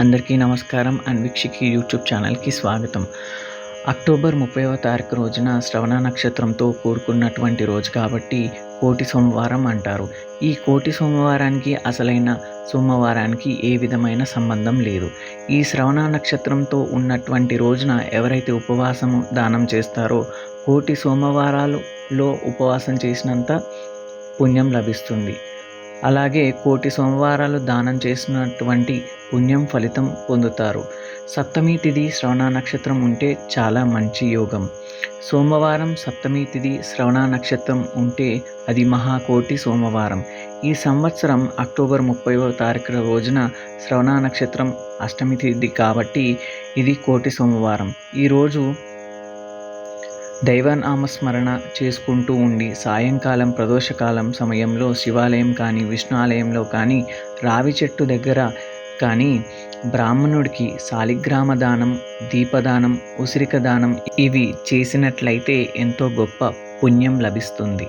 అందరికీ నమస్కారం. అన్వీక్షికి యూట్యూబ్ ఛానల్కి స్వాగతం. అక్టోబర్ ముప్పైవ తారీఖు రోజున శ్రవణ నక్షత్రంతో కూడుకున్నటువంటి రోజు కాబట్టి కోటి సోమవారం అంటారు. ఈ కోటి సోమవారానికి అసలైన సోమవారానికి ఏ విధమైన సంబంధం లేదు. ఈ శ్రవణ నక్షత్రంతో ఉన్నటువంటి రోజున ఎవరైతే ఉపవాసము దానం చేస్తారో కోటి సోమవారాలలో ఉపవాసం చేసినంత పుణ్యం లభిస్తుంది. అలాగే కోటి సోమవారాలు దానం చేసినటువంటి పుణ్యం ఫలితం పొందుతారు. సప్తమి తిథి శ్రవణ నక్షత్రం ఉంటే చాలా మంచి యోగం. సోమవారం సప్తమి తిథి శ్రవణ నక్షత్రం ఉంటే అది మహాకోటి సోమవారం. ఈ సంవత్సరం అక్టోబర్ ముప్పైవ తారీఖు రోజున శ్రవణ నక్షత్రం అష్టమి తిథి కాబట్టి ఇది కోటి సోమవారం. ఈరోజు దైవనామస్మరణ చేసుకుంటూ ఉండి సాయంకాలం ప్రదోషకాలం సమయంలో శివాలయం కానీ విష్ణు ఆలయంలో కానీ రావి చెట్టు దగ్గర కానీ బ్రాహ్మణుడికి శాలిగ్రామ దానం దీపదానం ఉసిరిక దానం ఇవి చేసినట్లయితే ఎంతో గొప్ప పుణ్యం లభిస్తుంది.